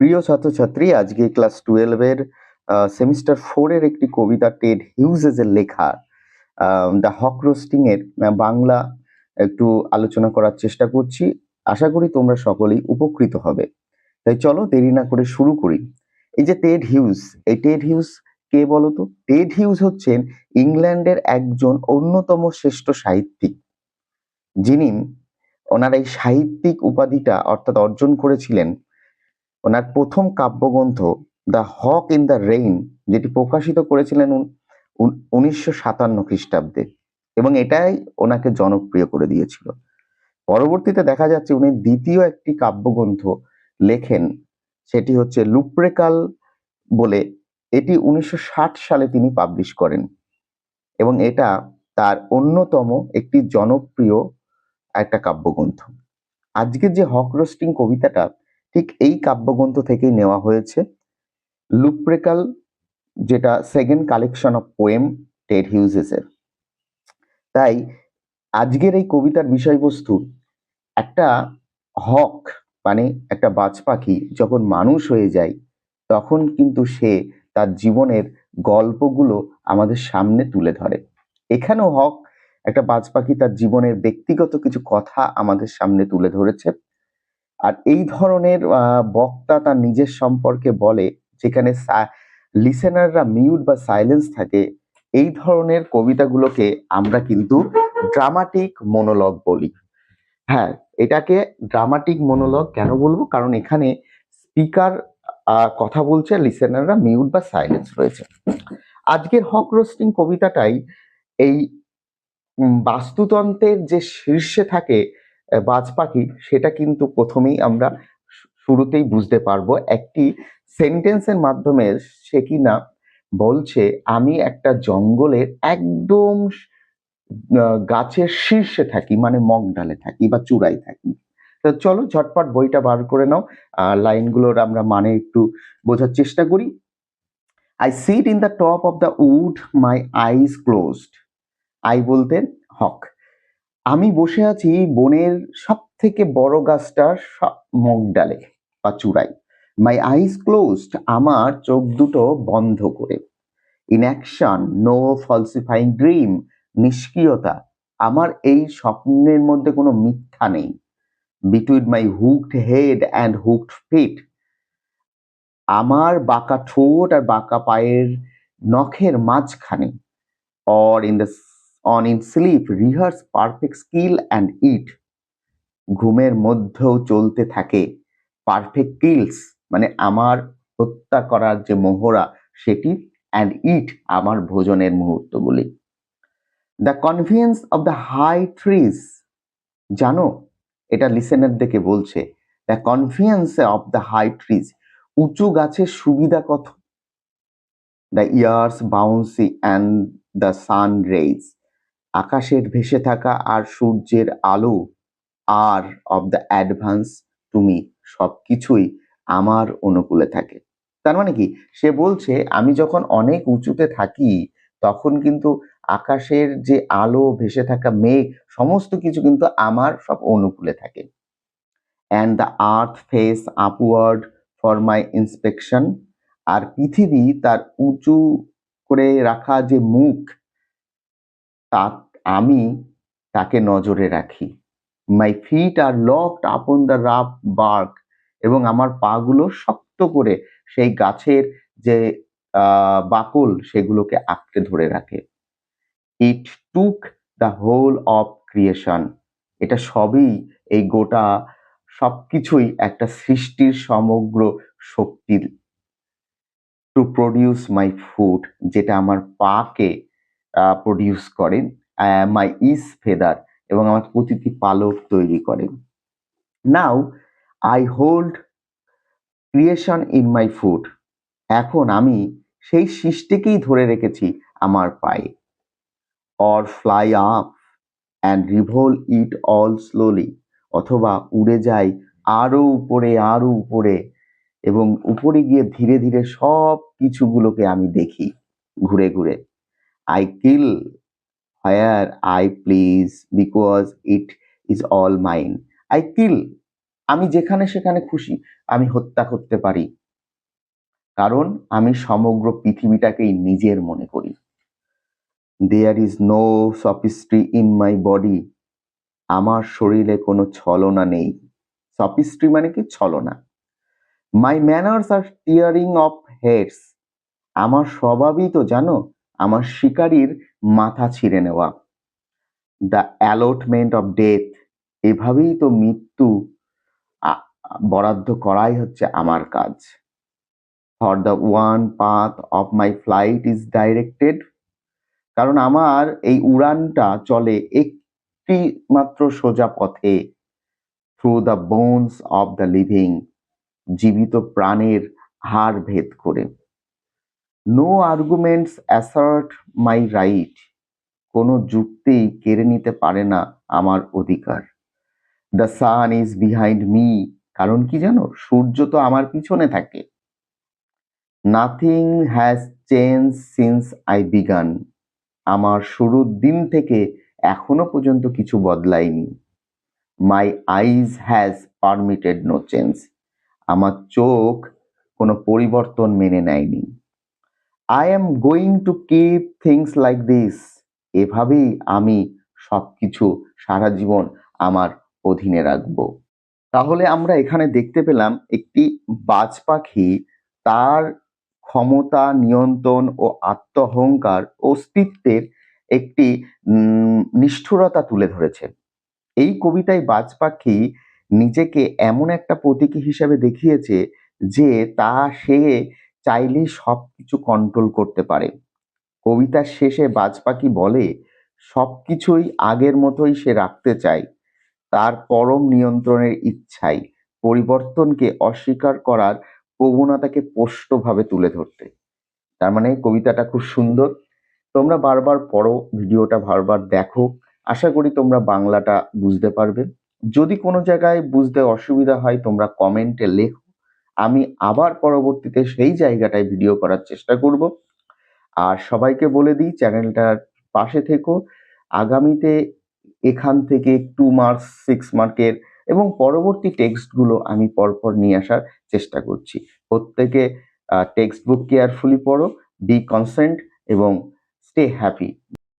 প্রিয় ছাত্রছাত্রী, আজকে ক্লাস টুয়েলভের সেমিস্টার ফোরের একটি কবিতা টেড হিউজেসের লেখা দ্য হক এর বাংলা একটু আলোচনা করার চেষ্টা করছি। আশা করি তোমরা সকলেই উপকৃত হবে। তাই চলো দেরি না করে শুরু করি। এই যে টেড হিউজ, এই টেড হিউজ কে বলতো টেড হিউজ হচ্ছেন ইংল্যান্ডের একজন অন্যতম শ্রেষ্ঠ সাহিত্যিক। যিনি ওনার এই সাহিত্যিক উপাধিটা অর্থাৎ অর্জন করেছিলেন ওনার প্রথম কাব্যগ্রন্থ the hawk in the rain, যেটি প্রকাশিত করেছিলেন উনিশশো সাতান্ন খ্রিস্টাব্দে, এবং এটাই ওনাকে জনপ্রিয় করে দিয়েছিল। পরবর্তীতে দেখা যাচ্ছে উনি দ্বিতীয় একটি কাব্যগ্রন্থ লেখেন, সেটি হচ্ছে লুপ্রেকাল বলে, এটি উনিশশো ষাট সালে তিনি পাবলিশ করেন, এবং এটা তার অন্যতম একটি জনপ্রিয় একটা কাব্যগ্রন্থ। আজকের যে হক রোস্টিং কবিতাটা ঠিক এই কাব্যগ্রন্থ থেকেই নেওয়া হয়েছে। লুপ্রেকাল যেটা second collection of poem Ted হিউজেসের তাই আজকের এই কবিতার বিষয়বস্তু একটা হক মানে একটা বাজ পাখি যখন মানুষ হয়ে যায়, তখন কিন্তু সে তার জীবনের গল্পগুলো আমাদের সামনে তুলে ধরে। এখানেও হক, একটা বাজ পাখি তার জীবনের ব্যক্তিগত কিছু কথা আমাদের সামনে তুলে ধরেছে। আর এই ধরনের বক্তা তার নিজের সম্পর্কে বলে, যেখানে লিসেনাররা মিউট বা সাইলেন্স থাকে, এই ধরনের কবিতাগুলোকে আমরা কিন্তু ড্রামাটিক মনোলগ বলি। হ্যাঁ এটাকে ড্রামাটিক মনোলগ কেন বলব? কারণ এখানে স্পিকার কথা বলছে লিসেনাররা মিউট বা সাইলেন্স রয়েছে। আজকের হক রোস্টিং কবিতাটাই এই বাস্তুতন্ত্রের যে শীর্ষে থাকে বাজ পাখি, সেটা কিন্তু প্রথমেই আমরা শুরুতেই বুঝতে পারব। একটি সেন্টেন্সের মাধ্যমে সে কিনা বলছে, আমি একটা জঙ্গলের একদম গাছের শীর্ষে থাকি মানে মগডালে থাকি বা চূড়ায় থাকি। তো চলো ঝটপট বইটা বার করে নাও লাইনগুলোর আমরা মানে একটু বোঝার চেষ্টা করি। I sit in the top of the wood my eyes closed I বলতেন, হক। আমি বসে আছি বনের সব থেকে বড় গাছটার মগডালে বা চূড়ায়। মাই আইস ক্লোজড আমার চোখ দুটো বন্ধ করে। Inaction no falsifying dream নিষ্ক্রিয়তা। আমার এই স্বপ্নের মধ্যে কোনো মিথ্যা নেই। Between my hooked head and hooked feet আমার বাঁকা ঠোঁট আর বাঁকা পায়ের নখের মাঝখানে or in the on in sleep rehearse perfect skill and eat ঘুমের মধ্যেও চলতে থাকে পারফেক্ট কিলস মানে আমার হত্যা করার যে মোহরা সেটি অ্যান্ড ইট আমার ভোজনের মুহূর্তগুলি the convenience of the high trees জানো? এটা লিসেনার দেখে বলছে। The convenience of the high trees উঁচু গাছের সুবিধা কত? The air's buoyancy and the sun rays আকাশের ভেসে থাকা আর সূর্যের আলো, আর অফ দ্য অ্যাডভান্স তুমি সব কিছুই আমার অনুকূলে থাকে। তার মানে কি? সে বলছে, আমি যখন অনেক উঁচুতে থাকি, তখন কিন্তু আকাশের যে আলো, ভেসে থাকা মেঘ, সমস্ত কিছু কিন্তু আমার সব অনুকূলে থাকে। And the earth face upward for my inspection আর পৃথিবী তার উঁচু করে রাখা যে মুখ তা আমি তাকে নজরে রাখি। My feet are locked upon the rough bark এবং আমার পাগুলো শক্ত করে সেই গাছের যে বাকল সেগুলোকে আঁকড়ে ধরে রাখে। It took the whole of creation এটা সবই এই গোটা সবকিছুই একটা সৃষ্টির সমগ্র শক্তির টু প্রডিউস মাই ফুড যেটা আমার পাকে প্রডিউস করেন মাই ইস ফেদার এবং আমার প্রতিটি পালক তৈরি করেন। Now I hold creation in my foot এখন আমি সেই সৃষ্টিকেই ধরে রেখেছি আমার পায়ে। Or fly up and revolve it all slowly অথবা উড়ে যাই আরও উপরে আরও উপরে এবং উপরে গিয়ে ধীরে ধীরে সব কিছুগুলোকে আমি দেখি ঘুরে ঘুরে। I kill where I please because it is all mine I kill আমি যেখানে সেখানে খুশি, আমি হত্যা করতে পারি। কারণ আমি সমগ্র পৃথিবীটাকেই নিজের মনে করি। There is no sophistry in my body আমার শরীরে কোনো ছলনা নেই। সপিস্ট্রি মানে কি? ছলনা। My manners are tearing off heads আমার স্বভাবই তো, জানো? আমার শিকারীর মাথা ছিঁড়ে নেওয়া। দ্য অ্যালটমেন্ট অফ ডেথ এভাবেই তো মৃত্যু বরাদ্দ করাই হচ্ছে আমার কাজ। For the one path of my flight is directed কারণ আমার এই উড়ানটা চলে একটি মাত্র সোজা পথে। Through the bones of the living জীবিত প্রাণের হাড় ভেদ করে। No arguments assert my right কোনো যুক্তি কেড়ে নিতে পারে না আমার অধিকার। The sun is behind me কারণ কি জানো? সূর্য তো আমার পিছনে থাকে। Nothing has change since I began আমার শুরুর দিন থেকে এখনও পর্যন্ত কিছু বদলায়নি। My eyes has permitted no change আমার চোখ কোনো পরিবর্তন মেনে নেয়নি। I am going to keep things like this এভাবেই আমি সবকিছু সারা জীবন আমার অধীনে রাখব। তাহলে আমরা এখানে দেখতে পেলাম একটি বাজ পাখি তার ক্ষমতা, নিয়ন্ত্রণ ও আত্মঅহংকার অস্তিত্বের একটি নিষ্ঠুরতা তুলে ধরেছে। এই কবিতায় বাজ পাখি নিজেকে এমন একটা প্রতীকী হিসেবে দেখিয়েছে যে তা সে চাইলেই সবকিছু কন্ট্রোল করতে পারে। কবিতার শেষে বাজ পাখি বলে, সবকিছুই আগের মতোই সে রাখতে চায়। তার পরম নিয়ন্ত্রণের ইচ্ছাই পরিবর্তনকে অস্বীকার করার প্রবণতাকে স্পষ্টভাবে তুলে ধরতে। তার মানে কবিতাটা খুব সুন্দর। তোমরা বারবার পড়ো, ভিডিওটা বারবার দেখো। আশা করি তোমরা বাংলাটা বুঝতে পারবে। যদি কোনো জায়গায় বুঝতে অসুবিধা হয়, তোমরা কমেন্টে লেখো। আমি আবার পরবর্তীতে সেই জায়গাটায় ভিডিও করার চেষ্টা করব। আর সবাইকে বলে দিই, চ্যানেলটার পাশে থেকো। আগামীতে এখান থেকে টু মার্কস সিক্স মার্কের এবং পরবর্তী টেক্সটগুলো আমি পরপর নিয়ে আসার চেষ্টা করছি। প্রত্যেকে টেক্সট বুক কেয়ারফুলি পড়ো বি কনসেন্ট এবং স্টে হ্যাপি